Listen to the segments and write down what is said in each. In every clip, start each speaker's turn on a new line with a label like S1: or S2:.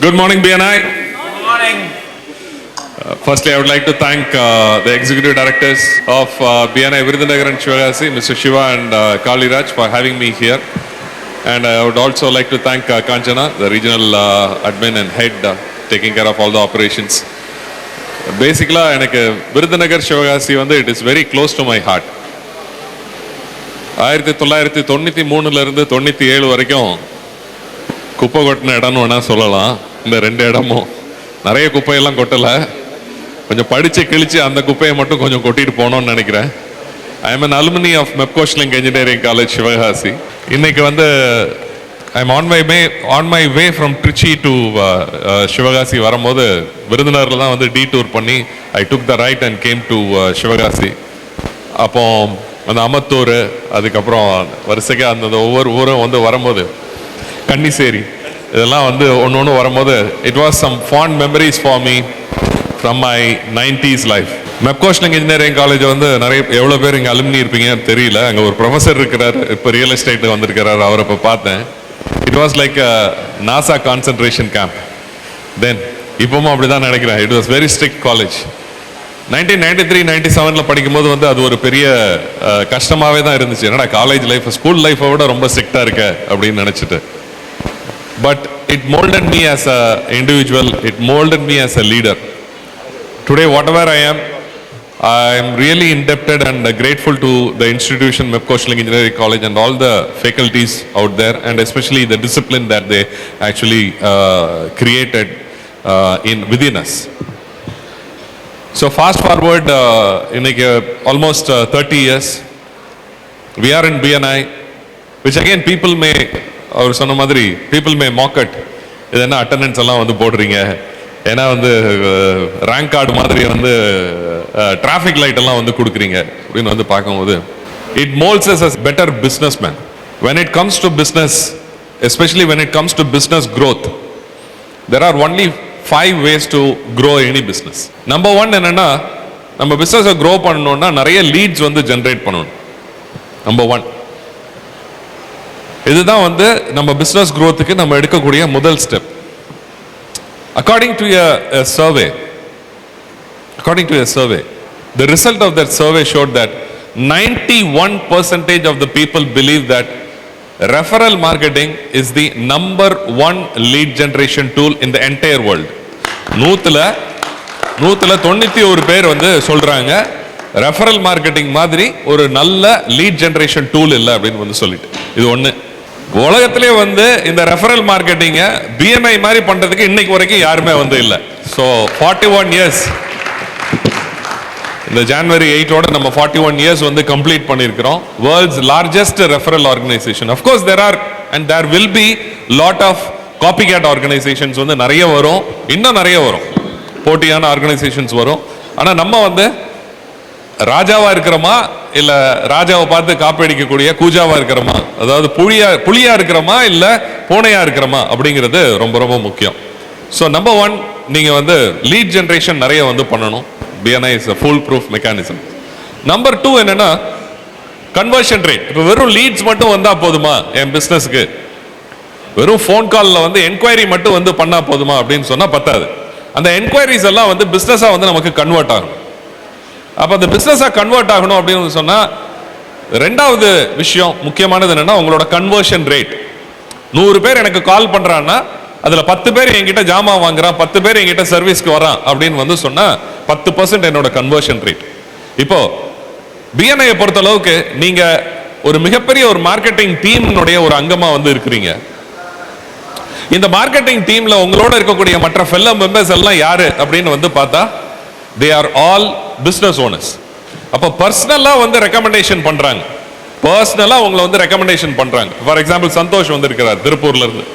S1: Good morning, BNI.
S2: Good morning.
S1: Uh, Firstly, I would like to thank uh, the executive directors of uh, BNI Virudhunagar and Shivagasi, Mr. Shiva and uh, Kali Raj for having me here. And I would also like to thank uh, Kanchana, the regional uh, admin and head uh, taking care of all the operations. பேசிக்கலாக எனக்கு விருதுநகர் சிவகாசி வந்து it is very close to my heart ஆயிரத்தி தொள்ளாயிரத்தி தொண்ணூற்றி மூணுலேருந்து தொண்ணூற்றி ஏழு வரைக்கும் குப்பை கொட்டின இடம்னு வேணால் சொல்லலாம் இந்த ரெண்டு இடமும். நிறைய குப்பையெல்லாம் கொட்டலை. கொஞ்சம் படித்து கிழித்து அந்த குப்பையை மட்டும் கொஞ்சம் கொட்டிட்டு போனோம்னு நினைக்கிறேன். I am alumni of Mepco Schlenk engineering college Sivakasi இன்னைக்கு வந்து I am on my way on my way from Trichy to Sivakasi வரும்போது விருதுநகரில் தான் வந்து டீ டூர் பண்ணி I took the right and came to Sivakasi அப்போ அந்த அமத்தூர் அதுக்கப்புறம் வரிசைக்கு அந்த ஒவ்வொரு ஊரும் வந்து வரும்போது கன்னிசேரி. இதெல்லாம் வந்து ஒன்று ஒன்று வரும்போது it was some fond memories for me from my nineties life Mepco Schlenk engineering college வந்து நிறைய எவ்வளோ பேர் இங்கே அலுமினி இருப்பீங்கன்னு தெரியல. அங்கே ஒரு ப்ரொஃபஸர் இருக்கிறார் இப்போ ரியல் எஸ்டேட்டு வந்திருக்கிறார் அவரை இப்போ பார்த்தேன். It was like Nazi concentration camp then இப்பவும் அப்படி தான் நினைக்கிறேன். It was very strict college nineteen ninety three ninety செவனில் படிக்கும்போது வந்து அது ஒரு பெரிய கஷ்டமாகவே தான் இருந்துச்சு. என்னடா காலேஜ் லைஃப் ஸ்கூல் லைஃப்பை விட ரொம்ப ஸ்ட்ரிக்டாக இருக்க அப்படின்னு நினச்சிட்டு. but it molded me as an individual, it molded me as a leader. Today, whatever I am, I am really indebted and grateful to the institution, MEPCO Schilling Engineering College and all the faculties out there and especially the discipline that they actually uh, created uh, in within us. So fast forward uh, in like, uh, almost uh, 30 years, we are in BNI, which again people may அவர் சொன்ன மாதிரி people may மாக்கட் இது என்ன attendance எல்லாம் வந்து போடுறீங்க? ஏன்னா வந்து rank card மாதிரி வந்து டிராஃபிக் லைட் எல்லாம் வந்து கொடுக்குறீங்க அப்படின்னு வந்து பார்க்கும்போது it moulds us as better business man when it comes to business especially when it comes to business growth there are only five ways to grow any business number one என்னென்னா நம்ம பிஸ்னஸை grow பண்ணணும்னா நிறைய leads வந்து generate பண்ணணும். Number one இதுதான் வந்து நம்ம பிஸ்னஸ் க்ரோத்துக்கு நம்ம எடுக்கக்கூடிய முதல் step according to survey according to survey the result of that survey showed that ninety one percentage of the people believe that referral marketing is the number one lead generation tool in the entire world நூற்றுல நூற்றுல தொண்ணூற்றி ஒரு பேர் வந்து சொல்கிறாங்க referral marketing மாதிரி ஒரு நல்ல lead generation tool இல்லை அப்படின்னு வந்து சொல்லிட்டு இது ஒன்று உலகத்திலே வந்து இந்த ரெஃபரல் மார்க்கெட்டிங்கை பிஎம்ஐ மாதிரி பண்றதுக்கு இன்னைக்கு வரைக்கும் யாருமே வந்து இல்லை. ஸோ ஃபார்ட்டி ஒன் இயர்ஸ் இந்த ஜான்வரி எயிட்டோட நம்ம ஃபார்ட்டி ஒன் இயர்ஸ் வந்து கம்ப்ளீட் பண்ணியிருக்கிறோம். World's largest referral organisation of course there are and there will be lot of copycat organisations வந்து நிறைய வரும். இன்னும் நிறைய வரும். போட்டியான ஆர்கனைசேஷன்ஸ் வரும். ஆனால் நம்ம வந்து ராஜாவா இருக்கிறோமா? இல்ல ராஜாவை பார்த்து காப்பீடிக்கக்கூடிய கூஜாவா இருக்கிறோமா? அதாவது புளியா புளியா இருக்கிறோமா? இல்ல பூனையா இருக்கிறோமா? அப்படிங்கிறது ரொம்ப ரொம்ப முக்கியம். ஸோ நம்பர் ஒன் நீங்க வந்து லீட் ஜென்ரேஷன் நிறைய வந்து பண்ணணும். BNI is full proof mechanism number two என்னன்னா கன்வர்ஷன் ரேட் இப்போ வெறும் லீட்ஸ் மட்டும் வந்தா போதுமா என் பிஸ்னஸ்க்கு வெறும் ஃபோன் காலில் வந்து என்கொயரி மட்டும் வந்து பண்ணா போதுமா அப்படின்னு சொன்னால் பத்தாது. அந்த என்கொயரிஸ் எல்லாம் வந்து பிஸ்னஸாக வந்து நமக்கு கன்வெர்ட் ஆகும். அப்போ அந்த பிஸ்னஸாக கன்வெர்ட் ஆகணும் அப்படின்னு சொன்னால் ரெண்டாவது விஷயம் முக்கியமானது என்னென்னா உங்களோட கன்வர்ஷன் ரேட் நூறு பேர் எனக்கு கால் பண்ணுறான்னா அதில் பத்து பேர் என்கிட்ட ஜாமான் வாங்குறான் பத்து பேர் என்கிட்ட சர்வீஸ்க்கு வரான் அப்படின்னு வந்து சொன்னால் பத்து பர்சன்ட் என்னோட கன்வர்ஷன் ரேட் இப்போ பிஎன்ஐயை பொறுத்த அளவுக்கு நீங்கள் ஒரு மிகப்பெரிய ஒரு மார்க்கெட்டிங் டீம்னுடைய ஒரு அங்கமாக வந்து இருக்கிறீங்க. இந்த மார்க்கெட்டிங் டீம்ல உங்களோட இருக்கக்கூடிய மற்ற ஃபெல்லோ மெம்பர்ஸ் எல்லாம் யாரு அப்படின்னு வந்து பார்த்தா they are all business owners அப்போ பர்சனலாக வந்து ரெக்கமெண்டேஷன் பண்ணுறாங்க பர்சனலாக உங்களை வந்து ரெக்கமெண்டேஷன் பண்ணுறாங்க ஃபார் எக்ஸாம்பிள் சந்தோஷ் வந்திருக்கிறார் திருப்பூர்லேருந்து. திருப்பூர்ல இருந்து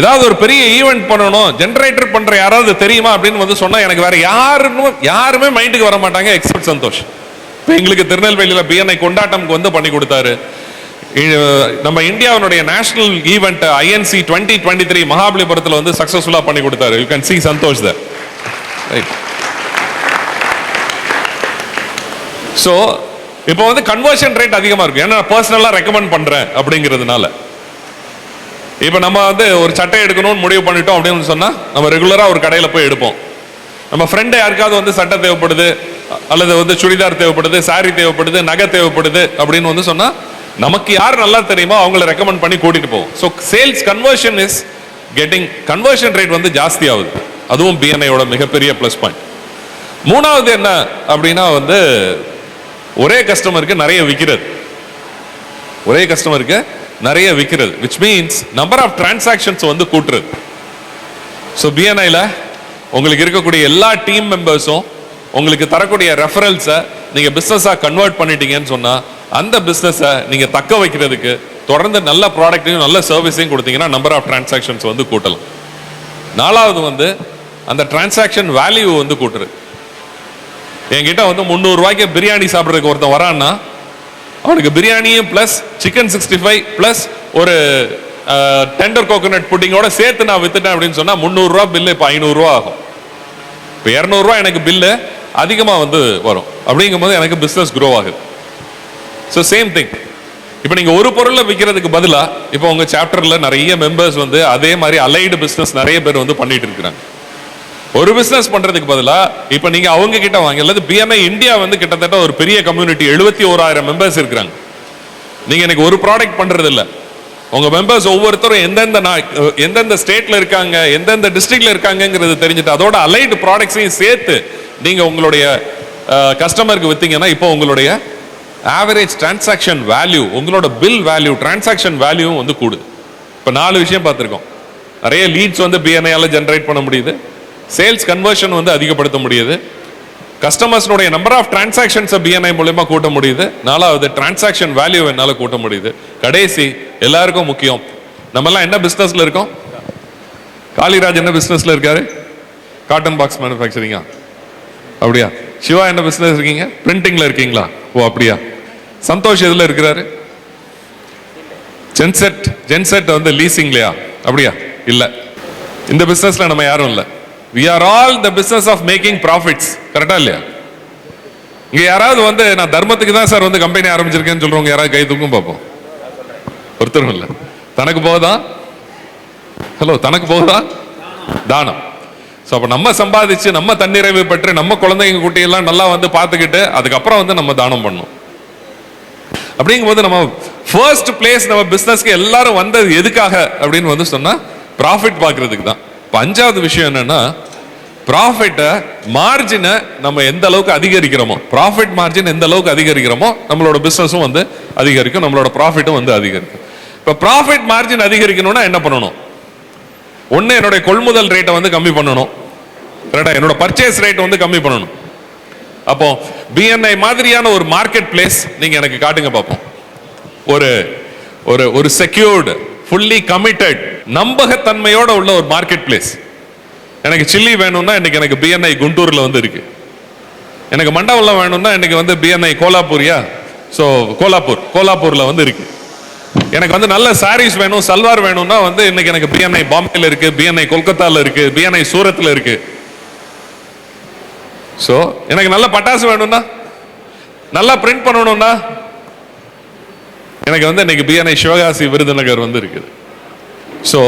S1: ஏதாவது ஒரு பெரிய ஈவெண்ட் பண்ணணும் ஜென்ரேட்டர் பண்ணுற யாராவது தெரியுமா அப்படின்னு வந்து சொன்னால் எனக்கு வேற யாருன்னு யாருமே மைண்டுக்கு வர மாட்டாங்க எக்ஸ்பெக்ட் சந்தோஷ். இப்போ எங்களுக்கு திருநெல்வேலியில் பிஎன்ஐ கொண்டாட்டம்க்கு வந்து பண்ணி கொடுத்தாரு. நம்ம இந்தியாவினுடைய national event INC twenty twenty three மகாபலிபுரத்தில் வந்து சக்ஸஸ்ஃபுல்லாக பண்ணி கொடுத்தாரு. You can see Santosh the right so இப்போ வந்து கன்வர்ஷன் ரேட் அதிகமாக இருக்கும் ஏன்னா பர்சனலாக ரெக்கமெண்ட் பண்ணுறேன் அப்படிங்கிறதுனால. இப்போ நம்ம வந்து ஒரு சட்டை எடுக்கணும்னு முடிவு பண்ணிட்டோம் அப்படின்னு சொன்னால் நம்ம ரெகுலராக ஒரு கடையில் போய் எடுப்போம். நம்ம ஃப்ரெண்டு யாருக்காவது வந்து சட்டை தேவைப்படுது அல்லது வந்து சுடிதார் தேவைப்படுது சாரி தேவைப்படுது நகை தேவைப்படுது அப்படின்னு வந்து சொன்னால் நமக்கு யார் நல்லா தெரியுமோ அவங்கள ரெக்கமெண்ட் பண்ணி கூட்டிகிட்டு போவோம். So sales conversion is getting conversion rate வந்து ஜாஸ்தி ஆகுது அதுவும் பிஎன்ஐயோட மிகப்பெரிய ப்ளஸ் பாயிண்ட் மூணாவது என்ன அப்படின்னா வந்து ஒரே கஸ்டமருக்கு நிறைய விற்கிறது ஒரே கஸ்டமருக்கு நிறைய விற்கிறது which means number of transactions வந்து கூட்டுறது. ஸோ பிஎன்ஐல உங்களுக்கு இருக்கக்கூடிய எல்லா டீம் மெம்பர்ஸும் உங்களுக்கு தரக்கூடிய ரெஃபரல்ஸை நீங்கள் பிஸ்னஸாக கன்வெர்ட் பண்ணிட்டீங்கன்னு சொன்னால் அந்த பிஸ்னஸை நீங்கள் தக்க வைக்கிறதுக்கு தொடர்ந்து நல்ல ப்ராடக்ட்டையும் நல்ல சர்வீஸையும் கொடுத்தீங்கன்னா நம்பர் ஆஃப் டிரான்சாக்ஷன்ஸ் வந்து கூட்டலாம். நாலாவது வந்து அந்த டிரான்சாக்ஷன் வேல்யூ வந்து கூட்டுறது. என்கிட்ட வந்து முந்நூறு ரூபாய்க்கு பிரியாணி சாப்பிட்றதுக்கு ஒருத்தன் வரான்னா அவனுக்கு பிரியாணியும் plus chicken sixty five plus ஒரு டெண்டர் கோகோனட் புட்டிங்கோட சேர்த்து நான் வித்துட்டேன் அப்படின்னு சொன்னால் முந்நூறுரூவா பில்லு இப்போ ஐநூறுரூவா ஆகும். இப்போ இரநூறுவா எனக்கு பில்லு அதிகமாக வந்து வரும். அப்படிங்கும்போது எனக்கு பிஸ்னஸ் க்ரோ ஆகுது. ஸோ சேம் திங் இப்போ நீங்கள் ஒரு பொருளை விற்கிறதுக்கு பதிலாக இப்போ உங்கள் சாப்டரில் நிறைய மெம்பர்ஸ் வந்து அதே மாதிரி அலைடு பிஸ்னஸ் நிறைய பேர் வந்து பண்ணிட்டு இருக்கிறாங்க. ஒரு பிசினஸ் பண்றதுக்கு பதிலா இப்ப நீங்க அவங்க கிட்ட வாங்க அல்லது பிஎம்ஐ இந்தியா வந்து கிட்டத்தட்ட ஒரு பெரிய கம்யூனிட்டி எழுபத்தி ஓராயிரம் மெம்பர்ஸ் இருக்கிறாங்க. நீங்க எனக்கு ஒரு ப்ராடக்ட் பண்றது இல்ல உங்க மெம்பர்ஸ் ஒவ்வொருத்தரும் எந்தெந்த எந்தெந்த ஸ்டேட்ல இருக்காங்க எந்தெந்த டிஸ்ட்ரிக்ட்ல இருக்காங்கங்கிறது தெரிஞ்சுட்டு அதோட அலைடு ப்ராடக்ட்ஸையும் சேர்த்து நீங்க உங்களுடைய கஸ்டமருக்கு வித்தீங்கன்னா இப்போ உங்களுடைய ஆவரேஜ் டிரான்சாக்ஷன் வேல்யூ உங்களோட பில் வேல்யூ டிரான்சாக்ஷன் வேல்யூவும் வந்து கூடுது. இப்போ நாலு விஷயம் பார்த்துருக்கோம். நிறைய லீட்ஸ் வந்து பிஎன்ஐயால் ஜென்ரேட் பண்ண முடியுது. சேல்ஸ் கன்வர்ஷன் வந்து அதிகப்படுத்த முடியுது. கஸ்டமர்ஸ்னுடைய நம்பர் ஆஃப் டிரான்சாக்ஷன்ஸை பிஎன்ஐ மூலயமா கூட்ட முடியுது. நாலாவது டிரான்சாக்ஷன் வேல்யூ என்னால் கூட்ட முடியுது. கடைசி எல்லாருக்கும் முக்கியம். நம்மலாம் என்ன பிஸ்னஸில் இருக்கோம்? காளிராஜ் என்ன பிஸ்னஸில் இருக்காரு? காட்டன் பாக்ஸ் மேனுஃபேக்சரிங்கா அப்படியா? சிவா என்ன பிஸ்னஸ் இருக்கீங்க? பிரிண்டிங்கில் இருக்கீங்களா? ஓ அப்படியா? சந்தோஷ் எதில் இருக்கிறாரு? ஜென்செட் ஜென்செட் வந்து லீசிங்லையா அப்படியா? இல்லை. இந்த பிஸ்னஸில் நம்ம யாரும் இல்லை. We are all the business of making profits கரெக்டா இல்லையா? இங்க யாராவது வந்து நான் தர்மத்துக்கு தான் சார் வந்து கம்பெனி ஆரம்பிச்சிருக்கேன்னு சொல்றவங்க யாராவது கை தூக்கும் பார்ப்போம். ஒருத்தரும் இல்ல. தனக்கு போதா ஹலோ தனக்கு போதா தானம். ஸோ அப்போ நம்ம சம்பாதிச்சு நம்ம தன்னிறைவு பெற்று நம்ம குழந்தைங்க குட்டியெல்லாம் நல்லா வந்து பார்த்துக்கிட்டு அதுக்கப்புறம் வந்து நம்ம தானம் பண்ணணும் அப்படிங்கும்போது நம்ம ஃபர்ஸ்ட் பிளேஸ் நம்ம பிஸ்னஸ்க்கு எல்லாரும் வந்தது எதுக்காக? அப்படின்னு வந்து சொன்னால் ப்ராஃபிட் பார்க்கறதுக்கு தான். இப்போ அஞ்சாவது விஷயம் என்னன்னா ப்ராஃபிட்டை மார்ஜினை நம்ம எந்த அளவுக்கு அதிகரிக்கிறோமோ ப்ராஃபிட் மார்ஜின் எந்த அளவுக்கு அதிகரிக்கிறோமோ நம்மளோட பிஸ்னஸும் வந்து அதிகரிக்கும் நம்மளோட ப்ராஃபிட்டும் வந்து அதிகரிக்கும். இப்போ ப்ராஃபிட் மார்ஜின் அதிகரிக்கணும்னா என்ன பண்ணணும்? ஒன்று என்னுடைய கொள்முதல் ரேட்டை வந்து கம்மி பண்ணணும். கரெக்டா என்னோட பர்ச்சேஸ் ரேட் வந்து கம்மி பண்ணணும். அப்போ பிஎன்ஐ மாதிரியான ஒரு மார்க்கெட் பிளேஸ் நீங்கள் எனக்கு காட்டுங்க பார்ப்போம் ஒரு ஒரு ஒரு செக்யூர்டு ஃபுல்லி கமிட்டட் நம்பகத்தன்மையோட உள்ள ஒரு மார்க்கெட் பிளேஸ் எனக்கு சில்லி வேணும்னா இன்னைக்கு எனக்கு பிஎன்ஐ குண்டூரில் வந்து இருக்கு. எனக்கு மண்டபம்லாம் வேணும்னா இன்னைக்கு வந்து பிஎன்ஐ கோலாப்பூரியா? ஸோ கோலாப்பூர் கோலாப்பூரில் வந்து இருக்கு. எனக்கு வந்து நல்ல சாரீஸ் வேணும் சல்வார் வேணும்னா வந்து இன்னைக்கு எனக்கு பிஎன்ஐ பாம்பேல இருக்கு பிஎன்ஐ கொல்கத்தால இருக்கு பிஎன்ஐ சூரத்தில் இருக்கு. ஸோ எனக்கு நல்ல பட்டாசு வேணும்னா நல்லா பிரிண்ட் பண்ணணும்னா எனக்கு வந்து இன்னைக்கு பிஎன்ஐ சிவகாசி விருதுநகர் வந்து இருக்குது. So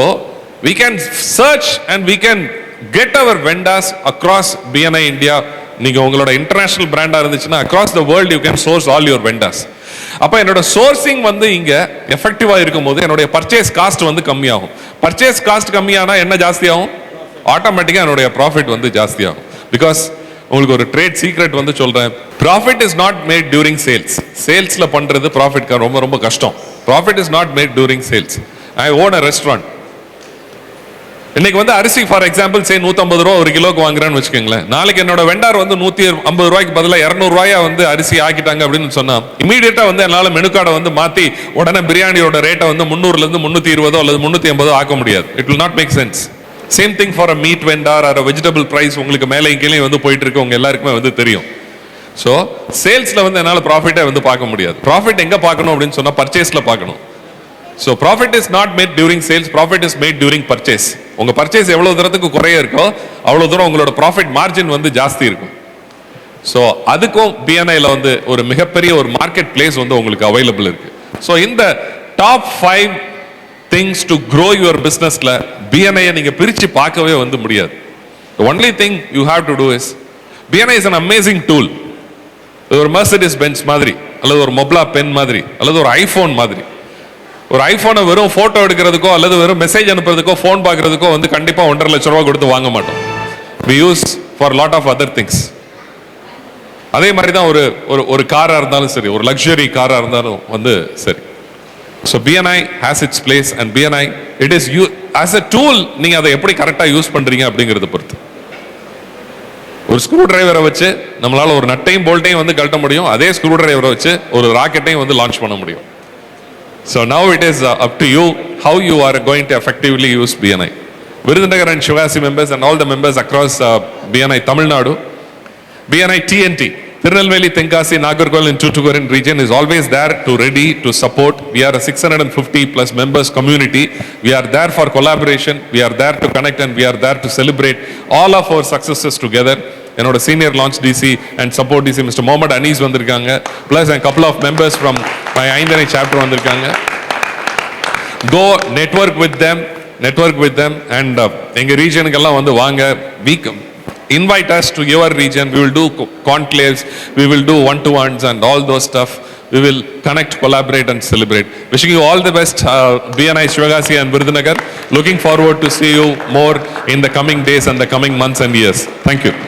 S1: we can search and we can get our vendors across BNI India நீங்க உங்களோட இன்டர்நேஷனல் பிராண்டா இருந்துச்சுன்னா across the world you can source all your vendors அப்ப என்னோட சோர்சிங் வந்து இங்க எஃபெக்டிவா இருக்கும்போது என்னுடைய பர்ச்சேஸ் காஸ்ட் வந்து கம்மியாகும். பர்ச்சேஸ் காஸ்ட் கம்மியானா என்ன ஜாஸ்தியாகும்? ஆட்டோமேட்டிக்கா என்னுடைய ப்ராஃபிட் வந்து ஜாஸ்தியாகும். பிகாஸ் உங்களுக்கு ஒரு ட்ரேட் சீக்ரெட் வந்து சொல்றேன். Profit is not made during sales சேல்ஸ்ல பண்றது ப்ராஃபிட் ரொம்ப ரொம்ப கஷ்டம். Profit is not made during sales I own a restaurant இன்னைக்கு வந்து அரிசி ஃபார் எக்ஸாம்பிள் சே 150 ரூபா ஒரு கிலோக்கு வாங்குறேன்னு வச்சுக்கோங்களேன். நாளைக்கு என்னோட வெண்டார் வந்து நூத்தி ஐம்பது ரூபாய்க்கு பதிலாக இரநூறு ரூபாயா வந்து அரிசி ஆக்கிட்டாங்க அப்படின்னு சொன்னா இமீடியட்டா வந்து என்னால மெனு வந்து மாத்தி உடனே பிரியாணியோட ரேட்டை வந்து முந்நூறுல இருந்து முன்னூத்தி இருபதோ அல்லது முன்னூத்தி ஐம்பதோ ஆக்க முடியாது. It will not make sense same thing for a meat vendor or vegetable price உங்களுக்கு மேலே கீழே வந்து போயிட்டு இருக்கு உங்க எல்லாருக்குமே வந்து தெரியும். ஸோ சேல்ஸில் வந்து என்னால் ப்ராஃபிட்டை வந்து பார்க்க முடியாது. ப்ராஃபிட் எங்கே பார்க்கணும் அப்படின்னு சொன்னால் பர்ச்சேஸில் பார்க்கணும். So profit is not made during sales profit is made during purchase உங்கள் பர்ச்சேஸ் எவ்வளோ தூரத்துக்கு குறைய இருக்கோ அவ்வளோ தூரம் உங்களோட ப்ராஃபிட் மார்ஜின் வந்து ஜாஸ்தி இருக்கும். ஸோ அதுக்கும் பிஎன்ஐல வந்து ஒரு மிகப்பெரிய ஒரு மார்க்கெட் பிளேஸ் வந்து உங்களுக்கு அவைலபிள் இருக்கு. ஸோ இந்த top five things to grow your பிஸ்னஸில் பிஎன்ஐயை நீங்கள் பிரித்து பார்க்கவே வந்து முடியாது. Only thing you have to do is BNI is an amazing tool ஒரு மெர்சடிஸ் பென்ஸ் மாதிரி அல்லது ஒரு மொப்லா பென் மாதிரி அல்லது ஒரு ஐஃபோன் மாதிரி. ஒரு ஐஃபோனை வெறும் ஃபோட்டோ எடுக்கிறதுக்கோ அல்லது வெறும் மெசேஜ் அனுப்புறதுக்கோ ஃபோன் பார்க்குறதுக்கோ வந்து கண்டிப்பாக ஒன்றரை லட்ச ரூபா கொடுத்து வாங்க மாட்டோம். We use for lot of other things அதே மாதிரி தான் ஒரு ஒரு ஒரு காராக இருந்தாலும் சரி ஒரு லக்ஸுரி காராக இருந்தாலும் வந்து சரி. So BNI has its place and BNI it is you as a tool நீங்கள் அதை எப்படி கரெக்டாக யூஸ் பண்ணுறீங்க அப்படிங்கிறத பொறுத்து. ஒரு ஸ்க்ரூ டிரைவரை வச்சு நம்மளால ஒரு நட்டையும் போல்ட்டையும் வந்து கழட்ட முடியும். அதே ஸ்க்ரூ டிரைவரை வச்சு ஒரு ராக்கெட்டையும் வந்து லான்ச் பண்ண முடியும். So now it is up to you how you are going to effectively use BNI Virudhunagar and சிவாசி members and all the members across BNI Tamil Nadu BNI TNT Tirunelveli, Tenkasi, Nagarkoil and Tuticorin region is always there to ready to support. We are a 650 plus members community. We are there for collaboration. We are there to connect and we are there to celebrate all of our successes together. என்னோட senior launch DC and support DC mister Mohammed Anees வந்திருக்காங்க plus and couple of members from my ஐந்தனை chapter வந்திருக்காங்க go network with them network with them and எங்க ரீஜனுக்கெல்லாம் வந்து வாங்க week invite us to your region. We will do conclaves. We will do one to ones and all those stuff. We will connect collaborate and celebrate. Wishing you all the best uh, bni shivagasi and virudunagar looking forward to see you more in the coming days and the coming months and years. Thank you